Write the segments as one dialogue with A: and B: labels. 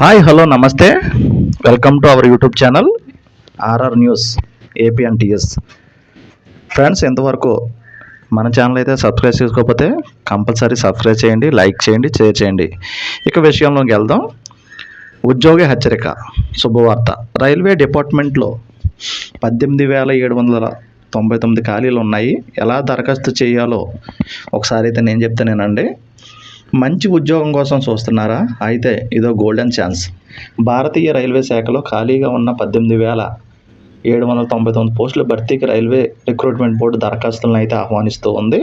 A: Hi hello నమస్తే welcome to our YouTube channel RR news AP and TS friends ఇంతవరకు మన channel అయితే subscribe చేసుకోకపోతే కంపల్సరీ సబ్స్క్రైబ్ చేయండి లైక్ చేయండి షేర్ చేయండి. ఇక విషయంలోకి వెళ్దాం. ఉద్యోగ హెచ్చరిక శుభవార్త. రైల్వే డిపార్ట్మెంట్లో పద్దెనిమిది వేల ఏడు వందల తొంభై తొమ్మిది ఖాళీలు ఉన్నాయి. ఎలా దరఖాస్తు చేయాలో ఒకసారి అయితే నేను చెప్తానేనండి. మంచి ఉద్యోగం కోసం చూస్తున్నారా? అయితే ఇదో గోల్డెన్ ఛాన్స్ భారతీయ రైల్వే శాఖలో ఖాళీగా ఉన్న పద్దెనిమిది వేల ఏడు వందల తొంభై తొమ్మిది పోస్టుల భర్తీకి రైల్వే రిక్రూట్మెంట్ బోర్డు దరఖాస్తులను అయితే ఆహ్వానిస్తూ ఉంది.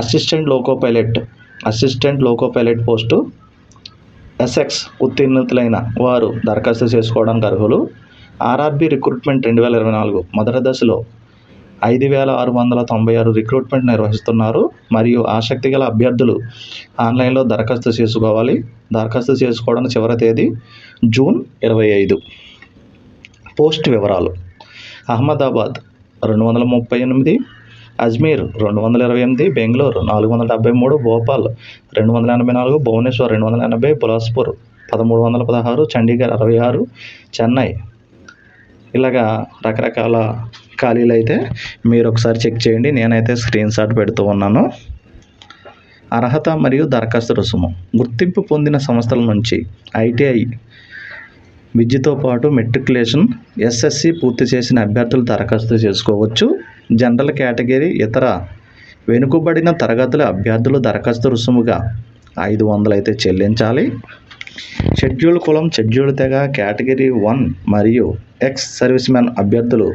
A: Assistant loco pilot assistant loco pilot post SX ఉత్తీర్ణులైన వారు దరఖాస్తు చేసుకోవడానికి అర్హులు. ఆర్ఆర్బి రిక్రూట్మెంట్ రెండు వేల ఇరవై నాలుగు మొదటి దశలో ఐదు వేల ఆరు వందల తొంభై ఆరు రిక్రూట్మెంట్ నిర్వహిస్తున్నారు. మరియు ఆసక్తి గల అభ్యర్థులు ఆన్లైన్లో దరఖాస్తు చేసుకోవాలి. దరఖాస్తు చేసుకోవడానికి చివరి తేదీ జూన్ ఇరవై ఐదు. పోస్ట్ వివరాలు. అహ్మదాబాద్ రెండు వందల ముప్పై ఎనిమిది అజ్మీర్ రెండు వందల ఇరవై ఎనిమిది బెంగళూరు నాలుగు వందల డెబ్బై మూడు భోపాల్ రెండు వందల ఎనభై నాలుగు భువనేశ్వర్ రెండు వందల ఎనభై బిలాస్పూర్ పదమూడు వందల పదహారు చండీగఢ్ అరవై ఆరు చెన్నై. ఇలాగా రకరకాల ఖాళీలు అయితే మీరు ఒకసారి చెక్ చేయండి. నేనైతే స్క్రీన్ షాట్ పెడుతూ ఉన్నాను. అర్హత మరియు దరఖాస్తు రుసుము. గుర్తింపు పొందిన సంస్థల నుంచి ఐటీఐ విద్యతో పాటు మెట్రికులేషన్ ఎస్ఎస్సి పూర్తి చేసిన అభ్యర్థులు దరఖాస్తు చేసుకోవచ్చు. జనరల్ కేటగిరీ ఇతర వెనుకబడిన తరగతుల అభ్యర్థులు దరఖాస్తు రుసుముగా ఐదు వందలు అయితే చెల్లించాలి. షెడ్యూల్ కులం షెడ్యూల్ తెగ కేటగిరీ వన్ మరియు ఎక్స్ సర్వీస్ మ్యాన్ అభ్యర్థులు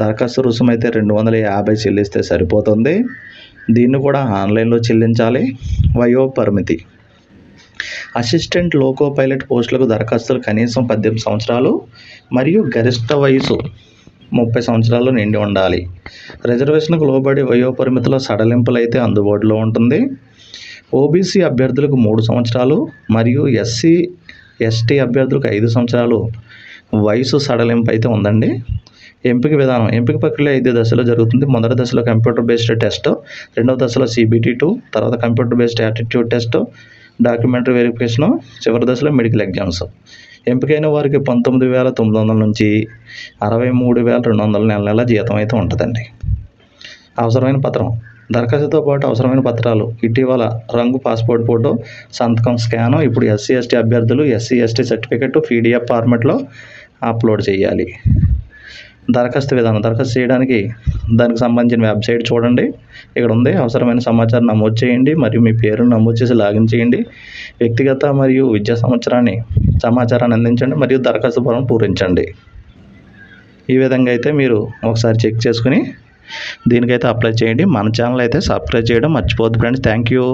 A: దరఖాస్తు రుసుము అయితే రెండు వందల యాభై చెల్లిస్తే సరిపోతుంది. దీన్ని కూడా ఆన్లైన్లో చెల్లించాలి. వయో పరిమితి. అసిస్టెంట్ లోకో పైలట్ పోస్టులకు దరఖాస్తులు కనీసం పద్దెనిమిది సంవత్సరాలు మరియు గరిష్ట వయసు ముప్పై సంవత్సరాలు నిండి ఉండాలి. రిజర్వేషన్కు లోబడి వయో పరిమితిలో సడలింపులు అయితే అందుబాటులో ఉంటుంది. ఓబీసీ అభ్యర్థులకు మూడు సంవత్సరాలు మరియు ఎస్సీ ఎస్టీ అభ్యర్థులకు ఐదు సంవత్సరాలు వయసు సడలింపు అయితే ఉందండి. ఎంపిక విధానం. ఎంపిక ప్రక్రియ ఐదు దశలో జరుగుతుంది. మొదటి దశలో కంప్యూటర్ బేస్డ్ టెస్ట్ రెండవ దశలో సిబిటీ టూ తర్వాత computer based attitude test documentary verification చివరి దశలో మెడికల్ ఎగ్జామ్స్ ఎంపికైన వారికి పంతొమ్మిది వేల తొమ్మిది వందల నుంచి అరవై మూడు వేల రెండు వందల నెల నెల జీతం అయితే ఉంటుందండి. అవసరమైన పత్రం. దరఖాస్తుతో పాటు అవసరమైన పత్రాలు. ఇటీవల రంగు పాస్పోర్ట్ ఫోటో సంతకం స్కాను ఇప్పుడు ఎస్సీ ఎస్టీ అభ్యర్థులు ఎస్సీ ఎస్టీ సర్టిఫికెట్ పీడిఎఫ్ ఫార్మెట్లో అప్లోడ్ చేయాలి. దరఖాస్తు విధానం దరఖాస్తు చేయడానికి దానికి సంబంధించిన వెబ్సైట్ చూడండి. ఇక్కడ ఉంది అవసరమైన సమాచారం నమోదు చేయండి మరియు మీ పేరును నమోదు చేసి లాగిన్ చేయండి. వ్యక్తిగత మరియు విద్యా సంవత్సరాన్ని సమాచారాన్ని అందించండి మరియు దరఖాస్తు ఫారం పూరించండి. ఈ విధంగా అయితే మీరు ఒకసారి చెక్ చేసుకుని దీనికైతే అప్లై చేయండి. మన ఛానల్ అయితే సబ్స్క్రైబ్ చేయడం మర్చిపోద్దు ఫ్రెండ్స్. Thank you